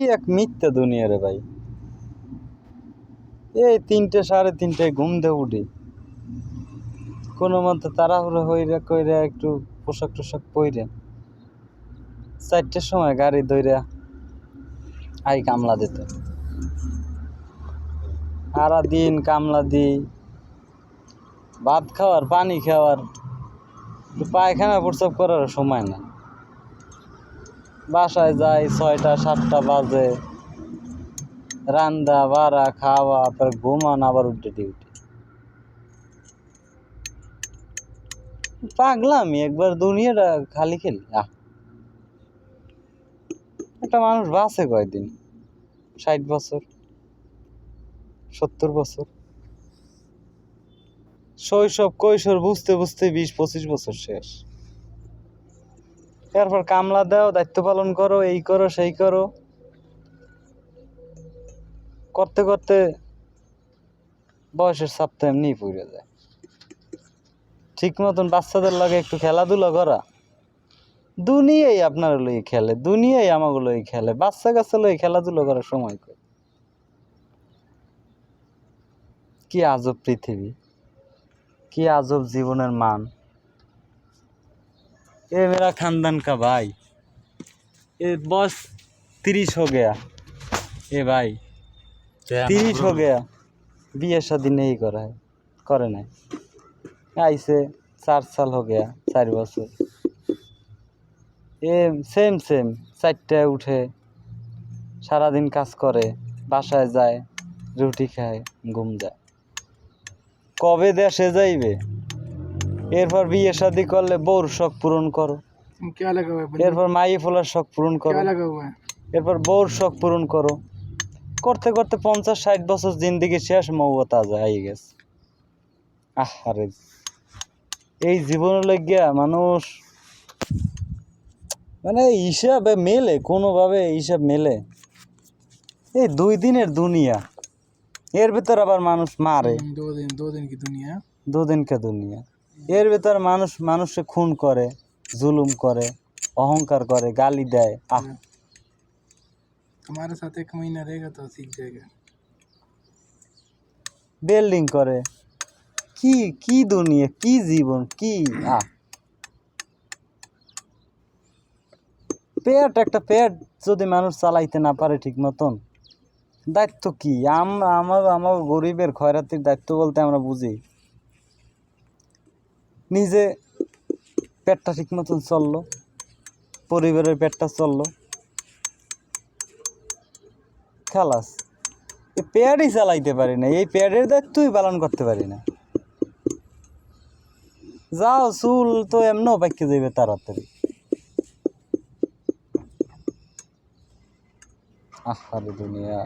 এক মিথ্যা দুনিয়া রে ভাই? এই তিনটে, সাড়ে তিনটায় ঘুম দিয়ে উঠি। কোনো মতে তাড়াহুড়ো হইরা কইরা একটু পোশাক টোশাক পইরে চারটের সময় গাড়ি ধইরা আই কামলা দিতে। সারা দিন কামলা দিই, ভাত খাওয়ার, পানি খাওয়ার পায়খানা প্রস্রাব করার সময় না বাসায় যাই ছয়টা, সাতটা বাজে। রান্দা বাড়া খাওয়া তারপর ঘুমান, আবার উঠে ডিউটি পাগলামি, একবার দুনিয়াটা খালি খেলি। একটা মানুষ বাঁচে কয়দিন? ষাট বছর? সত্তর বছর? শৈশব কৈশোর বুঝতে বুঝতে বিশ পঁচিশ বছর শেষ। এরপর কামলা দাও, দায়িত্ব পালন করো, এই করো, সেই করো। করতে করতে বয়সের চাপ তো এমনিই পড়ে যায়। ঠিক মতন বাচ্চাদের লাগে একটু খেলাধুলা করা। দুনিয়াই আপনার লই খেলে, দুনিয়াই আমাকে লই খেলে, বাচ্চা কাচ্চা লই খেলাধুলা করার সময় কই? কি আজব পৃথিবী, কি আজব জীবনের মান। ये मेरा खानदान का भाई ये बस তিরিশ हो गया ए भाई তিরিশ हो गया বিয়ে শাদি নেই করা है করে নাই আইসে চার সাল हो गया চার বছর এ সেম সেম চারটায় উঠে সারাদিন কাজ করে বাসায় যায় রুটি খায় ঘুম যায় কবে দেশে যাইবে এরপর বিয়ে শাদি করলে বউর শখ পূরণ করো। এরপর মাইয়ে ফোলার শখ পূরণ করো। এরপর বউর শখ পূরণ করো। করতে করতে পঞ্চাশ ষাট বছর জিন্দিগি শেষ মৌয়া তাজা হয়ে গেছে। আহারে। এই জীবনে লেগিয়া মানুষ মানে হিসাবে মেলে কোনোভাবে হিসাব মেলে। এই দুই দিনের দুনিয়া এর ভিতর আবার মানুষ মারে। দুদিন দুদিন কি দুনিয়া? দুদিন কে দুনিয়া? এর ভিতর মানুষ মানুষে খুন করে জুলুম করে অহংকার করে গালি দেয় আহ हमारे साथ एक महीना रहेगा तो सीख जाएगा বিল্ডিং করে কি কি দুনিয়া কি জীবন কি আহ পেট একটা পেট যদি মানুষ চালাইতে না পারে ঠিক মতন দায়িত্ব কি আমরা আমার আমার গরিবের খয়রাতির দায়িত্ব বলতে আমরা বুঝি নিজে পেটটা ঠিক মতন চলল, পরিবারের পেটটা চলল। খালাস এই প্যাডই চালাইতে পারি না, এই প্যাডের দায়িত্বই পালন করতে পারি না। যাও, চুল তো এমনও পাইকে যাবে তাড়াতাড়ি। আহারে দুনিয়া।